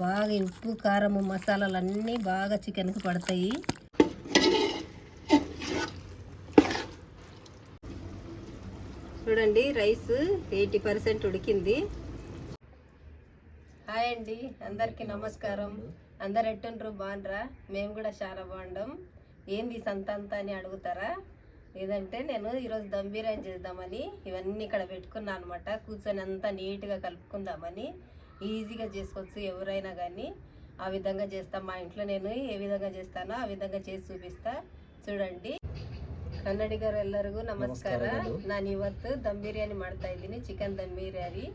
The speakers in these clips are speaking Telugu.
బాగా ఉప్పు కారము మసాలాలు అన్నీ బాగా చికెన్కి పడతాయి. చూడండి రైస్ ఎయిటీ పర్సెంట్ ఉడికింది. హాయ్ అండి అందరికీ నమస్కారం. అందరు ఎట్టుండ్రు? బాగుండ్రా? మేము కూడా చాలా బాగుండం. ఏంది సంతంతా అని అడుగుతారా? లేదంటే నేను ఈరోజు దమ్ బిర్యానీ చేద్దామని ఇవన్నీ ఇక్కడ పెట్టుకున్నాను అనమాట కూర్చొని అంతా నీట్గా కలుపుకుందామని. ఈజీగా చేసుకోవచ్చు ఎవరైనా కానీ ఆ విధంగా చేస్తాం మా ఇంట్లో నేను ఏ విధంగా చేస్తానో ಆ విధంగా చేసి చూపిస్తా చూడండి ಕನ್ನಡಿಗರು ಎಲ್ಲರಿಗೂ ನಮಸ್ಕಾರ ನಾನು ಇವತ್ತು ದಮ್ ಬಿರಿಯಾನಿ ಮಾಡ್ತಾ ಇದ್ದೀನಿ chicken dum biryani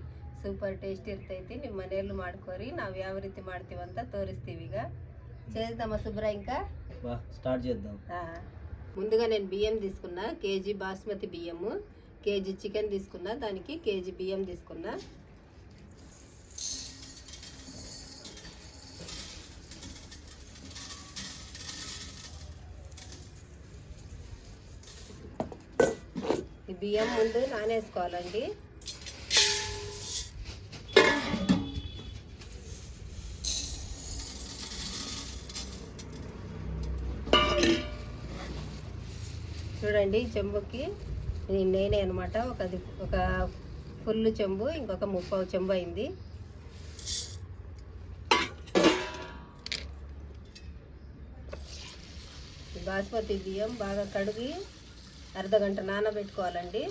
super taste ಇರ್ತೈತಿ ನಿಮ್ಮ ಮನೆಯಲ್ಲೂ ಮಾಡ್ಕೋರಿ ನಾವು ಯಾವ ರೀತಿ ಮಾಡ್ತೀವಿ ಅಂತ ತೋರಿಸ್ತೀವಿ ಈಗ చేద్దామా శుభ్ర ఇంకా బా స్టార్ట్ చేద్దాం ఆ, ముందుగా నేను బియ్యం తీసుకున్నా కేజీ బాస్మతి బియ్యము కేజీ చికెన్ తీసుకున్నా దానికి కేజీ బియ్యం తీసుకున్నా బియ్యం ముందు నానేసుకోవాలండి. చూడండి చెంబుకి నేనే అనమాట ఒక ఒక ఫుల్ చెంబు ఇంకొక ముప్పావు చెంబు అయింది. బాస్మతి బియ్యం బాగా కడిగి అర్ధ గంట నానబెట్టుకోవాలండి.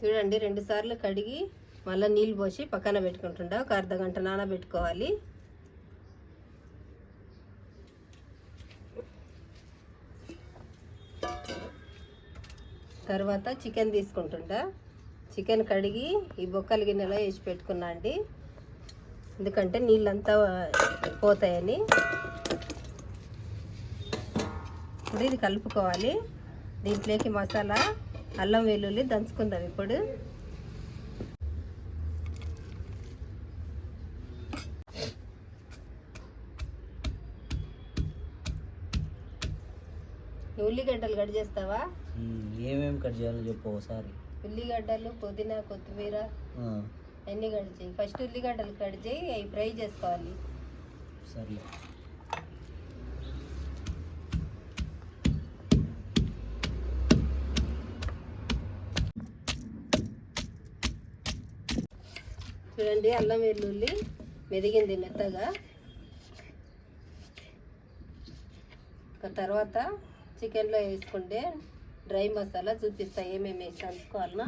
చూడండి రెండుసార్లు కడిగి మళ్ళీ నీళ్ళు పోసి పక్కన పెట్టుకుంటుండే. ఒక అర్ధ గంట నానబెట్టుకోవాలి. తర్వాత చికెన్ తీసుకుంటుంటా చికెన్ కడిగి ఈ బొక్కల గిన్నెలో వేసి పెట్టుకున్నా అండి. ఎందుకంటే నీళ్ళంతా పోతాయని. ఇప్పుడు ఇది కలుపుకోవాలి. దీంట్లోకి మసాలా అల్లం వెల్లుల్లి దంచుకుందాం ఇప్పుడు. ఉల్లిగడ్డలు కట్ చేస్తావా? ఏమేమి కట్ చేయాలో చెప్పు ఒకసారి. ఉల్లిగడ్డలు పుదీనా కొత్తిమీర అన్నీ కట్ చేయి. ఫస్ట్ ఉల్లిగడ్డలు కట్ చేయి అవి ఫ్రై చేసుకోవాలి. సర్లే. చూడండి అల్లం వెల్లుల్లి మెదిగింది మెత్తగా. ఒక తర్వాత చికెన్లో వేసుకుంటే డ్రై మసాలా చూపిస్తా ఏమేమి వేసి కలుపుకోవాలన్నా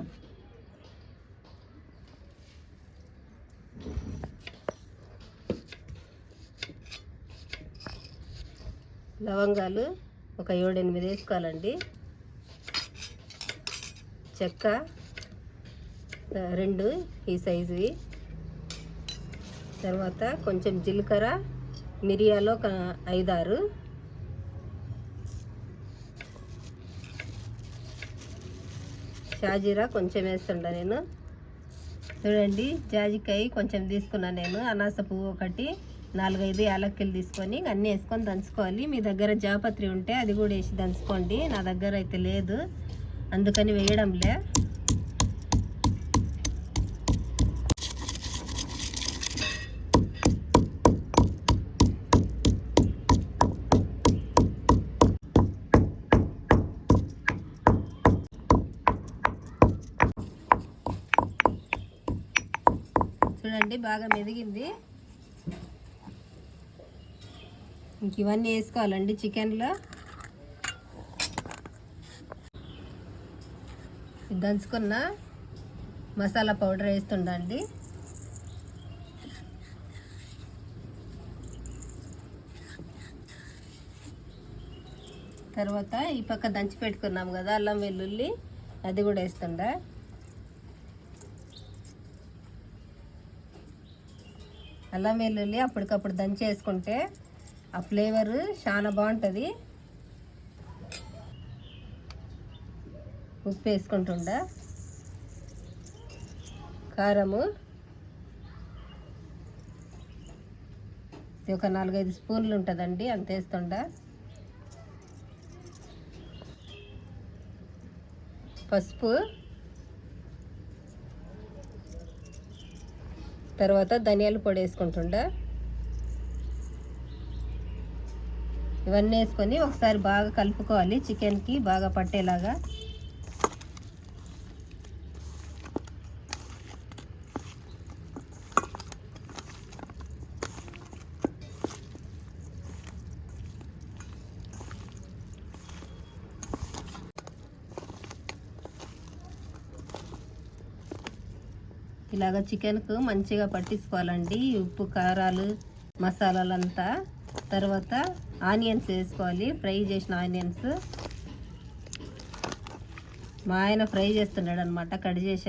లవంగాలు ఒక ఏడెనిమిది వేసుకోవాలండి. చెక్క రెండు ఈ సైజువి. తర్వాత కొంచెం జీలకర్ర మిరియాలు ఒక ఐదారు. షాజీరా కొంచెం వేస్తుండ నేను. చూడండి జాజికాయ కొంచెం తీసుకున్నాను నేను. అనాస పువ్వు ఒకటి నాలుగైదు యాలక్కలు తీసుకొని అన్నీ వేసుకొని దంచుకోవాలి. మీ దగ్గర జాపత్రి ఉంటే అది కూడా వేసి దంచుకోండి. నా దగ్గర అయితే లేదు. అందుకని వేయడంలే. చూడండి బాగా మెదిగింది. ఇంక ఇవన్నీ వేసుకోవాలండి చికెన్లో. ఇది దంచుకున్న మసాలా పౌడర్ వేస్తుండండి తర్వాత ఈ పక్క దంచి పెట్టుకున్నాం కదా అల్లం వెల్లుల్లి అది కూడా వేస్తుండ. అల్లం వెల్లుల్లి అప్పటికప్పుడు దంచేసుకుంటే ఆ ఫ్లేవర్ చాలా బాగుంటుంది. ఉప్పు వేసుకుంటుండ. కారము. ఇది ఒక నాలుగైదు స్పూన్లు ఉంటుందండి అంత వేస్తుండ. పసుపు. తర్వాత ధనియాల పొడి వేసుకుంటుండా. ఇవన్నీ వేసుకొని ఒకసారి బాగా కలుపుకోవాలి. చికెన్కి బాగా పట్టేలాగా. ఇలాగ చికెన్కు మంచిగా పట్టించుకోవాలండి. ఉప్పు కారాలు మసాలాలంతా. తర్వాత ఆనియన్స్ వేసుకోవాలి. ఫ్రై చేసిన ఆనియన్స్. మా ఆయన ఫ్రై చేస్తున్నాడు అనమాట కట్ చేసి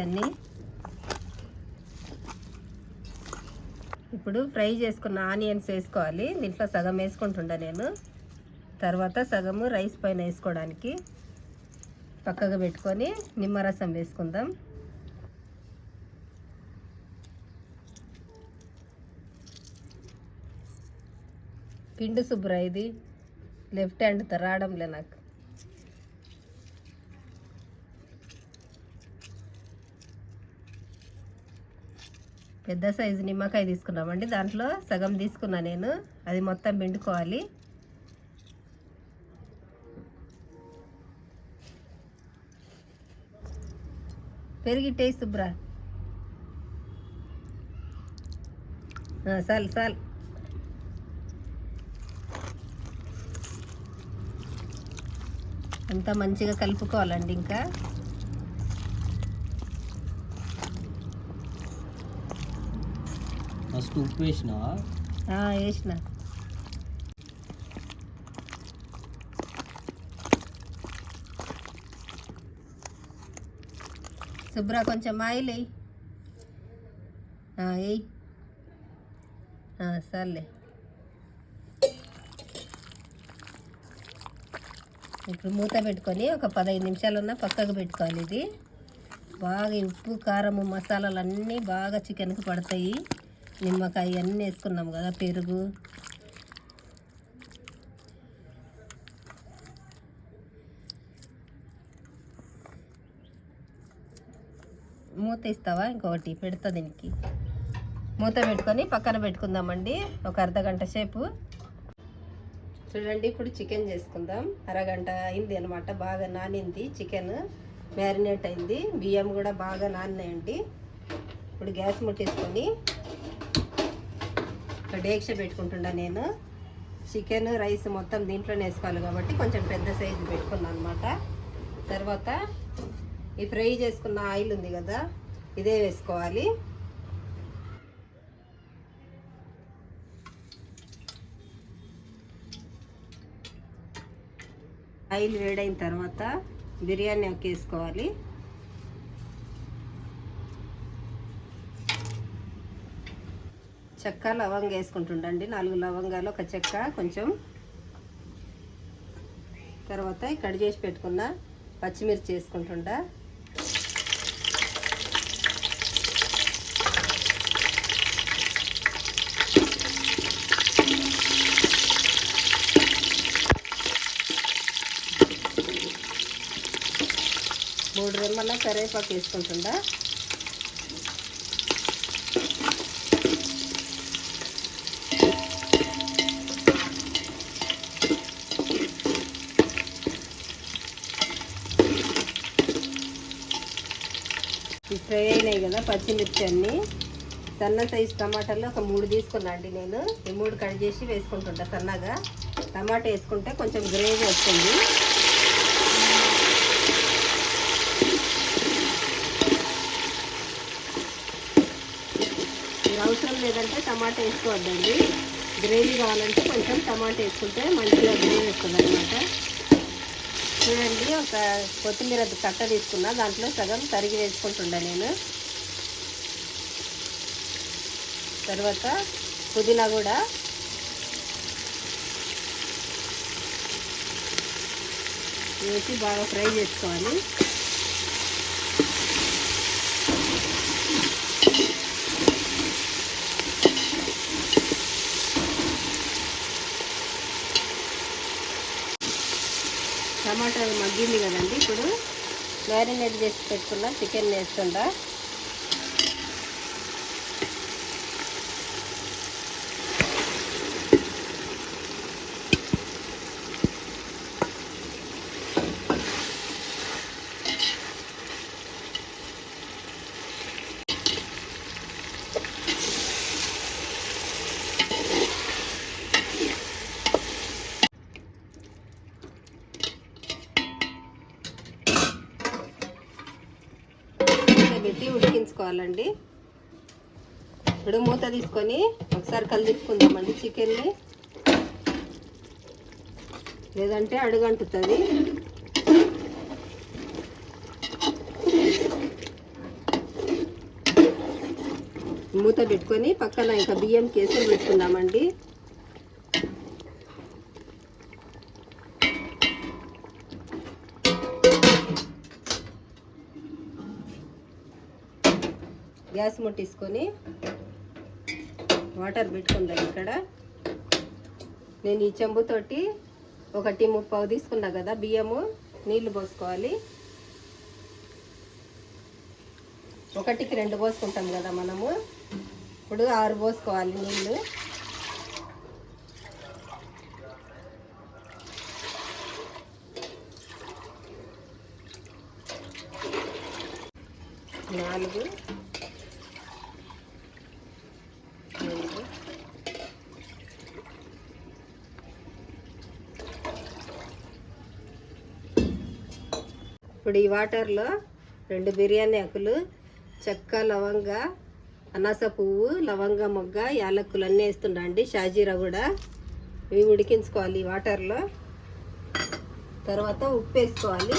ఇప్పుడు ఫ్రై చేసుకున్న ఆనియన్స్ వేసుకోవాలి. దీంట్లో సగం వేసుకుంటుండా నేను. తర్వాత సగము రైస్ పైన వేసుకోవడానికి పక్కగా పెట్టుకొని నిమ్మరసం వేసుకుందాం. పిండి శుభ్ర ఇది లెఫ్ట్ హ్యాండ్తో రావడంలే నాకు. పెద్ద సైజు నిమ్మకాయ తీసుకున్నామండి. దాంట్లో సగం తీసుకున్నా నేను. అది మొత్తం పిండుకోవాలి. పెరిగిట్టే శుభ్ర. చాలు చాలు అంతా మంచిగా కలుపుకోవాలండి ఇంకా? ఫస్ట్ ఉప్పు వేసినావా? ఆ, వేసిన. శుభ్ర కొంచెం ఆయిల్ వేయి. సర్లే. ఇప్పుడు మూత పెట్టుకొని ఒక పదహైదు నిమిషాలన్నా పక్కకు పెట్టుకోవాలి ఇది. బాగా ఉప్పు కారం మసాలాలు అన్నీ బాగా చికెన్కి పడతాయి. నిమ్మకాయ అన్నీ వేసుకున్నాం కదా పెరుగు. మూత ఇస్తావా? ఇంకొకటి పెడతా దీనికి. మూత పెట్టుకొని పక్కన పెట్టుకుందామండి. ఒక అర్ధ గంట సేపు. చూడండి ఇప్పుడు చికెన్ చేసుకుందాం. అరగంట అయింది అనమాట బాగా నానింది చికెన్ మ్యారినేట్ అయింది. బియ్యం కూడా బాగా నానినాయండి. ఇప్పుడు గ్యాస్ ముట్టేసుకొని డేక్ష పెట్టుకుంటున్నా నేను. చికెన్ రైస్ మొత్తం దీంట్లోనే వేసుకోవాలి కాబట్టి కొంచెం పెద్ద సైజు పెట్టుకున్నాను అనమాట తర్వాత ఈ ఫ్రై చేసుకున్న ఆయిల్ ఉంది కదా ఇదే వేసుకోవాలి. ఆయిల్ వేడైన తర్వాత బిర్యానీ ఆకు వేసుకోవాలి. చెక్క లవంగా వేసుకుంటుండండి. నాలుగు లవంగాలు ఒక చెక్క కొంచెం. తర్వాత కట్ చేసి పెట్టుకున్న పచ్చిమిర్చి వేసుకుంటుండా. మూడు రెమ్మల కరివేపాకు వేసుకుంటుండా ఈ ఫ్రై అయినాయి కదా పచ్చిమిర్చి అన్ని. సన్న సైజు టమాటాలు ఒక మూడు తీసుకున్నా అండి నేను. ఈ మూడు కట్ చేసి వేసుకుంటుంటా సన్నగా. టమాటా వేసుకుంటే కొంచెం గ్రేవీ వస్తుంది ఇది అవసరం లేదంటే టమాటా వేసుకోవద్దండి. గ్రేవీ కావాలంటే కొంచెం టమాటా వేసుకుంటే మంచిగా గ్రేవీ వస్తుంది అనమాట చూడండి ఒక కొత్తిమీర కట్ట తీసుకున్నా దాంట్లో సగం తరిగి వేసుకుంటుండా నేను. తర్వాత పుదీనా కూడా. వేసి బాగా ఫ్రై చేసుకోవాలి. టమాటా మగ్గింది కదండి ఇప్పుడు మ్యారినేట్ చేసి పెట్టుకున్న చికెన్ వేస్తుండా వేసుకోవాలండి ఇప్పుడు మూత తీసుకొని ఒకసారి కలిదిప్పుకుందామండి చికెన్ని. లేదంటే అడుగంటుతుంది. మూత పెట్టుకొని పక్కన ఇంకా బియ్యం కేసులు పెట్టుకుందామండి. గ్యాస్ ముట్టేసుకొని వాటర్ పెట్టుకుందాం ఇక్కడ. నేను ఈ చెంబుతోటి ఒకటి ముప్పావు తీసుకున్నా కదా బియ్యము నీళ్ళు పోసుకోవాలి. ఒకటికి రెండు పోసుకుంటాం కదా మనము. ఇప్పుడు ఆరు పోసుకోవాలి నీళ్ళు నాలుగు ఐదు ఇప్పుడు ఈ వాటర్లో రెండు బిర్యానీ ఆకులు చెక్క లవంగ అనాస పువ్వు లవంగ మొగ్గ యాలక్కులు అన్నీ వేస్తుండండి షాజీరా కూడా ఇవి ఉడికించుకోవాలి ఈ వాటర్లో. తర్వాత ఉప్పు వేసుకోవాలి.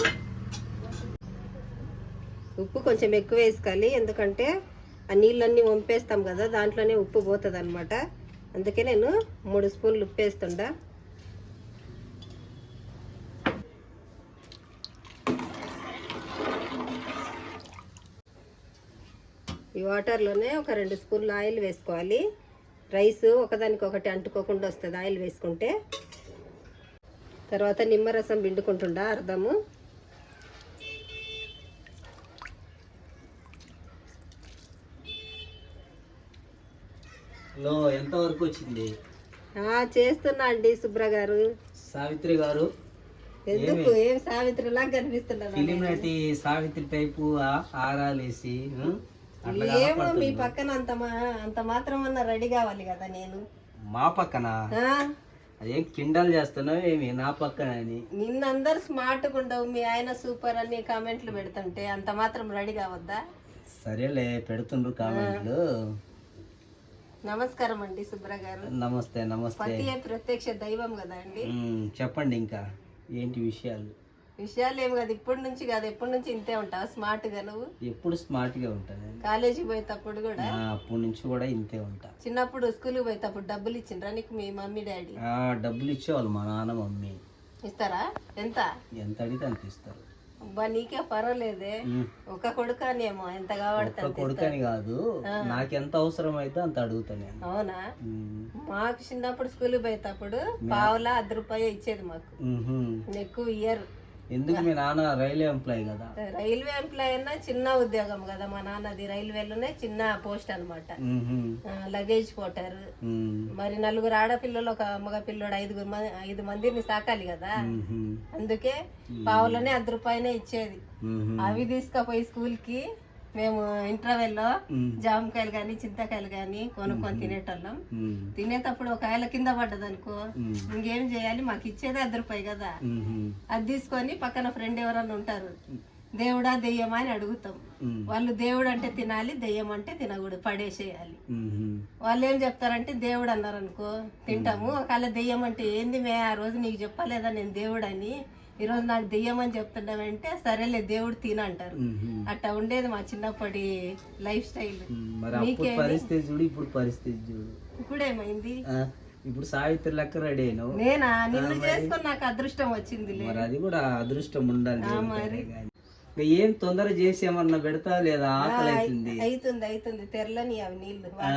ఉప్పు కొంచెం ఎక్కువ వేసుకోవాలి. ఎందుకంటే ఆ నీళ్ళన్నీ వంపేస్తాం కదా దాంట్లోనే ఉప్పు పోతుంది అందుకే నేను మూడు స్పూన్లు ఉప్పు వేస్తుండా. వాటర్లోనే ఒక రెండు స్పూన్లు ఆయిల్ వేసుకోవాలి. రైస్ ఒకదానికి ఒకటి అంటుకోకుండా వస్తుంది ఆయిల్ వేసుకుంటే. తర్వాత నిమ్మరసం పిండుకుంటుండా అర్ధము. లో ఎంత వరకు వచ్చింది? చేస్తున్నా అండి సుబ్ర గారు. సావిత్రి గారు. ఎందుకు? ఏం సావిత్రిలా ఫిలిం నటి సావిత్రి టైపు ఆరాలేసి ఏమో మీ. పక్కన అంత అంత మాత్రం అన్న రెడీ కావాలి కదా నేను. మా పక్కన? అదేం కిండల్ చేస్తున్నావు ఏమి? నా పక్కన అని. నిన్నందరు స్మార్ట్గా ఉండవు. మీ ఆయన సూపర్ అని కామెంట్లు పెడుతుంటే అంత మాత్రం రెడీ కావద్దా? సరేలే పెడుతుండ్రు కామెంట్లు. నమస్కారం అండి సుబ్ర గారు. నమస్తే నమస్తే. ప్రత్యక్ష దైవం కదా అండి. చెప్పండి ఇంకా. ఏంటి విషయాలు? విషయాలు ఏమి కాదు. ఇప్పటి నుంచి కాదు. ఎప్పటి నుంచి ఇంతే ఉంటావు? స్మార్ట్గా నువ్వు? ఎప్పుడు స్మార్ట్గా ఉంటాను కాలేజీకి పోయేటప్పుడు కూడా? అప్పటి నుంచి కూడా ఇంతే ఉంటా. చిన్నప్పుడు స్కూల్కి పోయేటప్పుడు డబ్బులు ఇచ్చిండ్రా నీకు మీ మమ్మీ డాడీ? ఆ, డబ్బులు ఇచ్చేవాళ్ళు మా నాన్న మమ్మీ. ఇస్తారా? ఎంత? ఎంత అడిగితే అంత ఇస్తారు. అబ్బా నీకే పర్వాలేదే. ఒక కొడుకనేమో ఎంత అంత కొడుకని కాదు. నాకెంత అవసరం అయితే అంత అడుగుతాను అవునా? మాకు చిన్నప్పుడు స్కూల్కి పోయేటప్పుడు పావులా అర్ధ రూపాయ ఇచ్చేది మాకు. ఎక్కువ ఇయర్ ఎందుకు మీ నాన్న రైల్వే ఎంప్లాయీ కదా? రైల్వే ఎంప్లాయ్ అయినా చిన్న ఉద్యోగం కదా. మా నాన్నది రైల్వేలోనే చిన్న పోస్ట్ అనమాట. లగేజ్ పోటారు మరి నలుగురు ఆడపిల్లలు ఒక మగ పిల్లడు ఐదుగురు ఐదు మందిని సాకాలి కదా. అందుకే పావులనే అర్ధ రూపాయనే ఇచ్చేది. అవి తీసుకుపోయి స్కూల్కి మేము ఇంటర్వెల్లో ఉమ్, జామకాయలు కానీ చింతకాయలు కానీ కొనుక్కొని తినేటోళ్ళం. తినేటప్పుడు ఒక కాయల కింద పడ్డది అనుకో ఇంకేం చేయాలి? మాకు ఇచ్చేది అర్ధ రూపాయి కదా. అది తీసుకొని పక్కన ఫ్రెండ్ ఎవరన్నా ఉంటారు దేవుడా దెయ్యమా? అని అడుగుతాం. వాళ్ళు దేవుడు అంటే తినాలి దెయ్యం అంటే తినకూడదు పడేసేయాలి. వాళ్ళు ఏం చెప్తారంటే దేవుడు అన్నారు అనుకో తింటాము ఒకవేళ దెయ్యం అంటే ఏంది మే ఆ రోజు నీకు చెప్పలేదా నేను దేవుడు అని ఈరోజు నాకు దెయ్యం అని చెప్తున్నావంటే సరేలే దేవుడు తినంటారు. అట్లా ఉండేది మా చిన్నప్పటి లైఫ్ స్టైల్. పరిస్థితి చూడు ఇప్పుడు పరిస్థితి చూడు. ఇప్పుడేమైంది? ఇప్పుడు సావిత్రి లెక్క రెడీ అయినావు. నేనా? నిన్ను చేసుకొని నాకు అదృష్టం వచ్చింది మరి అది కూడా అదృష్టం ఉండాలి ఏం తొందర చేసి ఏమన్నా పెడతా లేదా? ఆకలి అవుతుంది అవుతుంది అవుతుంది తెరలని అవి నీళ్ళు ఆ,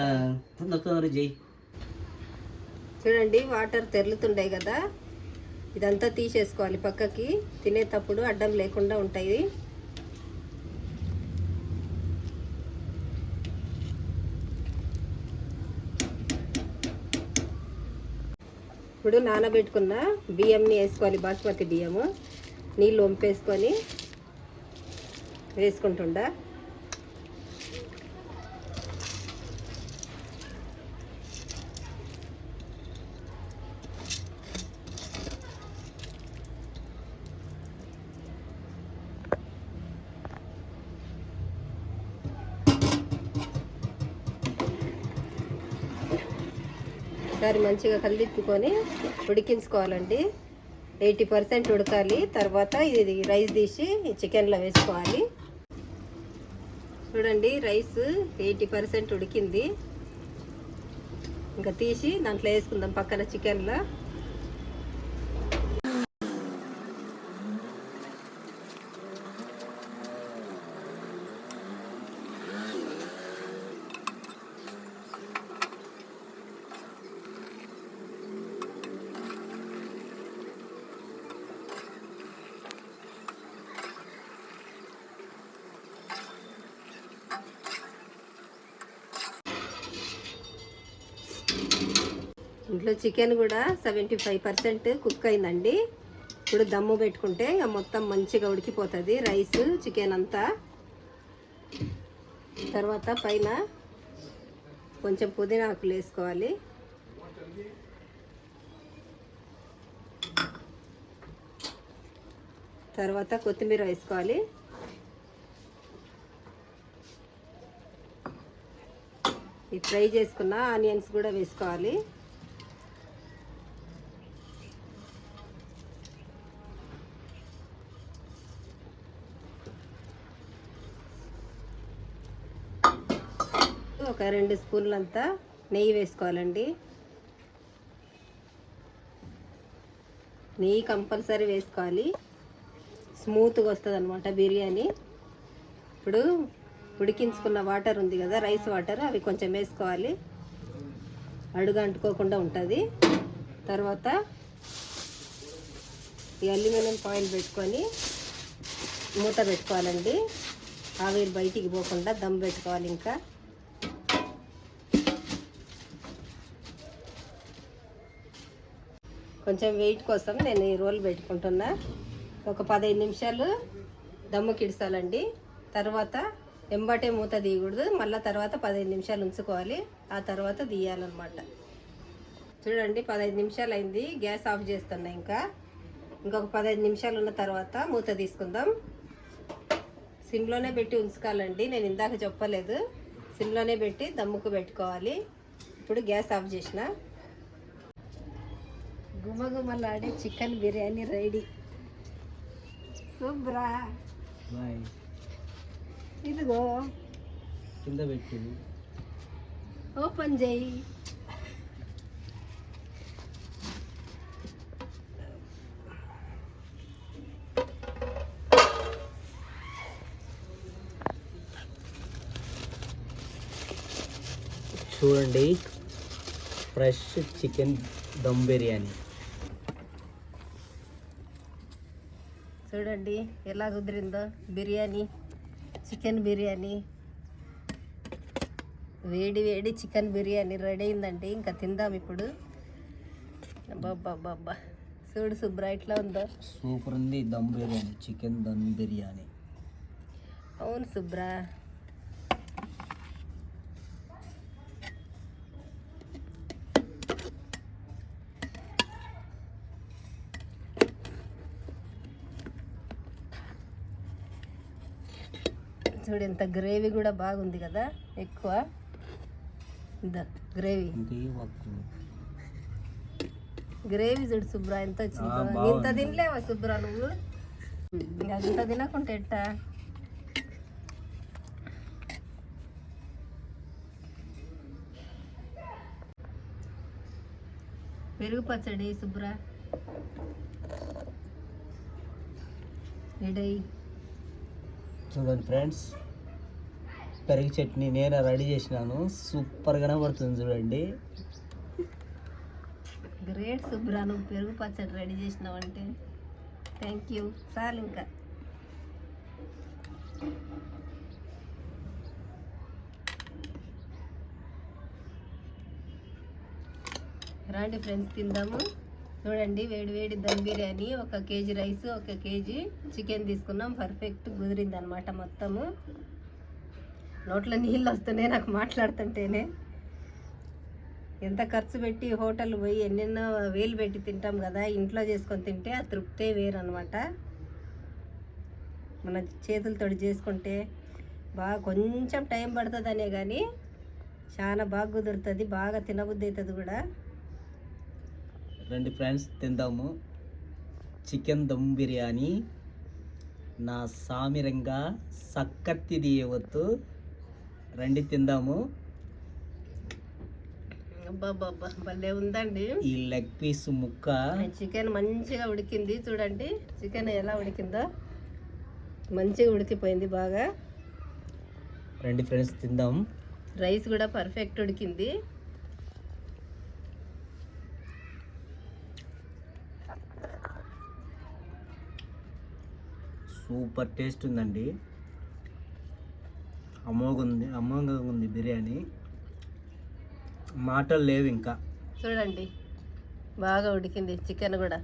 తొందర తొందర చేయి. చూడండి వాటర్ తెరులుతుండే కదా? ఇదంతా తీసేసుకోవాలి పక్కకి. తినేటప్పుడు అడ్డం లేకుండా ఉంటాయి. ఇప్పుడు నానబెట్టుకున్న బియ్యంని వేసుకోవాలి బాస్మతి బియ్యము. నీళ్ళు వంపేసుకొని వేసుకుంటుండా. ఒకసారి మంచిగా కలిదిప్పుకొని ఉడికించుకోవాలండి. ఎయిటీ పర్సెంట్ ఉడకాలి. తర్వాత ఇది రైస్ తీసి చికెన్లో వేసుకోవాలి. చూడండి రైస్ ఎయిటీ పర్సెంట్ ఉడికింది. ఇంకా తీసి దాంట్లో వేసుకుందాం పక్కన చికెన్లో. ఇంట్లో చికెన్ కూడా సెవెంటీ ఫైవ్ పర్సెంట్ కుక్ అయిందండి. ఇప్పుడు దమ్ము పెట్టుకుంటే ఇక మొత్తం మంచిగా ఉడికిపోతుంది రైస్ చికెన్ అంతా. తర్వాత పైన కొంచెం పుదీనా ఆకులు వేసుకోవాలి. తర్వాత కొత్తిమీర వేసుకోవాలి. ఈ ఫ్రై చేసుకున్న ఆనియన్స్ కూడా వేసుకోవాలి. ఒక రెండు స్పూన్లంతా నెయ్యి వేసుకోవాలండి. నెయ్యి కంపల్సరీ వేసుకోవాలి. స్మూత్గా వస్తుంది అనమాట బిర్యానీ. ఇప్పుడు ఉడికించుకున్న వాటర్ ఉంది కదా రైస్ వాటర్ అవి కొంచెం వేసుకోవాలి. అడుగు అంటుకోకుండా ఉంటుంది. తర్వాత ఈ అల్యూమినియం ఫాయిల్ పెట్టుకొని మూత పెట్టుకోవాలండి. ఆవిరి బయటికి పోకుండా దమ్ పెట్టుకోవాలి ఇంకా. కొంచెం వెయిట్ కోసం నేను ఈ రోల్ పెట్టుకుంటున్నా. ఒక పదహైదు నిమిషాలు దమ్ము కిడిసాలండి. తర్వాత ఎంబటే మూత తీయకూడదు. మళ్ళీ తర్వాత పదహైదు నిమిషాలు ఉంచుకోవాలి. ఆ తర్వాత తీయాలన్నమాట. చూడండి పదహైదు నిమిషాలు అయింది. గ్యాస్ ఆఫ్ చేస్తున్నా ఇంకా. ఇంకొక పదహైదు నిమిషాలు ఉన్న తర్వాత మూత తీసుకుందాం. సిమ్లోనే పెట్టి ఉంచుకోవాలండి. నేను ఇందాక చెప్పలేదు. సిమ్లోనే పెట్టి దమ్ముకు పెట్టుకోవాలి. ఇప్పుడు గ్యాస్ ఆఫ్ చేసిన. గుమగుమలాడే చికెన్ బిర్యానీ రెడీ. శుభ్రా ఇదిగో. కింద పెట్టింది. ఓపెన్ చేయి. చూడండి ఫ్రెష్ చికెన్ దమ్ బిర్యానీ. చూడండి ఎలా కుదిరిందో. బిర్యానీ చికెన్ బిర్యానీ. వేడి వేడి చికెన్ బిర్యానీ రెడీ అయిందండి. ఇంకా తిందాం ఇప్పుడు. అబ్బబ్బబ్బబ్బా. చూడు శుభ్ర ఎట్లా ఉందో. సూపర్ ఉంది దమ్ బిర్యానీ చికెన్ దమ్ బిర్యానీ. అవును శుభ్ర. చూడు ఎంత గ్రేవీ కూడా బాగుంది కదా ఎక్కువ. గ్రేవీ గ్రేవీ చూడు శుభ్ర ఎంత వచ్చిందో. ఇంత తినలేవా శుభ్ర నువ్వు? ఇంకా అంత తినకుంటే ఎట్టా? పెరుగు పచ్చడి శుభ్ర రెడీ చూడండి ఫ్రెండ్స్. పెరుగు చట్నీ నేను రెడీ చేసినాను. సూపర్గానే పడుతుంది చూడండి. గ్రేట్ శుభ్ర నువ్వు పెరుగు పచ్చడి రెడీ చేసినావంటే థ్యాంక్ యూ చాలు ఇంకా. రండి ఫ్రెండ్స్ తిందాము. చూడండి వేడి వేడి దమ్ బిర్యానీ ఒక కేజీ రైస్ ఒక కేజీ చికెన్ తీసుకున్నాం. పర్ఫెక్ట్ కుదిరింది అనమాట మొత్తము. నోట్లో నీళ్ళు వస్తున్నాయి నాకు మాట్లాడుతుంటేనే. ఎంత ఖర్చు పెట్టి హోటల్ పోయి ఎన్నెన్నో వేలు పెట్టి తింటాం కదా ఇంట్లో చేసుకొని తింటే ఆ తృప్తే వేరు అనమాట మన చేతులతో చేసుకుంటే బాగా కొంచెం టైం పడుతుందనే కానీ చాలా బాగా కుదురుతుంది బాగా తినబుద్ధి అవుతుంది కూడా. రండి ఫ్రెండ్స్ తిందాము. చికెన్ దమ్ బిర్యానీ నా సామిరంగా సక్కత్తిది ఇవ్వద్దు రండి తిందాము. భలే ఉందండి. ఈ లెగ్ పీస్ ముక్క. చికెన్ మంచిగా ఉడికింది చూడండి. చికెన్ ఎలా ఉడికిందో. మంచిగా ఉడికిపోయింది బాగా. రండి ఫ్రెండ్స్ తిందాం. రైస్ కూడా పర్ఫెక్ట్ ఉడికింది. సూపర్ టేస్ట్ ఉందండి. అమోఘ ఉంది అమోఘంగా ఉంది బిర్యానీ. మాటలు లేవు ఇంకా. చూడండి బాగా ఉడికింది చికెన్ కూడా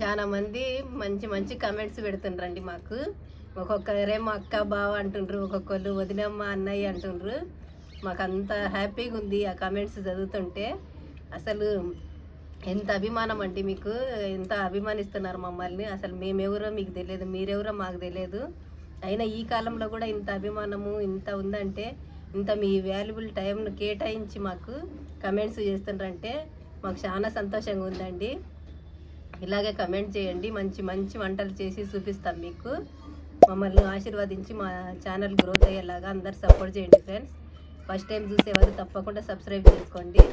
చాలా మంది మంచి మంచి కమెంట్స్ పెడుతుండ్రండి మాకు. ఒక్కొక్కరేమో అక్క బావ అంటుండ్రు ఒక్కొక్కరు వదినమ్మ అన్నయ్య అంటుండ్రు. మాకు అంత హ్యాపీగా ఉంది ఆ కమెంట్స్ చదువుతుంటే. అసలు ఎంత అభిమానం అండి మీకు ఎంత అభిమానిస్తున్నారు మమ్మల్ని. అసలు మేమెవరో మీకు తెలియదు మీరెవరో మాకు తెలియదు. అయినా ఈ కాలంలో కూడా ఇంత అభిమానము ఇంత ఉందంటే ఇంత మీ వాల్యుబుల్ టైంను కేటాయించి మాకు కమెంట్స్ చేస్తుండ్రంటే మాకు చాలా సంతోషంగా ఉందండి ఇలాగే కమెంట్ చేయండి. మంచి మంచి వంటలు చేసి చూపిస్తాం మీకు. మమ్మల్ని ఆశీర్వదించి మా ఛానల్ గ్రోత్ అయ్యేలాగా అందరు సపోర్ట్ చేయండి ఫ్రెండ్స్ ఫస్ట్ టైం చూసేవారు తప్పకుండా సబ్స్క్రైబ్ చేసుకోండి.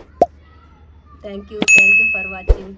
Thank you thank you for watching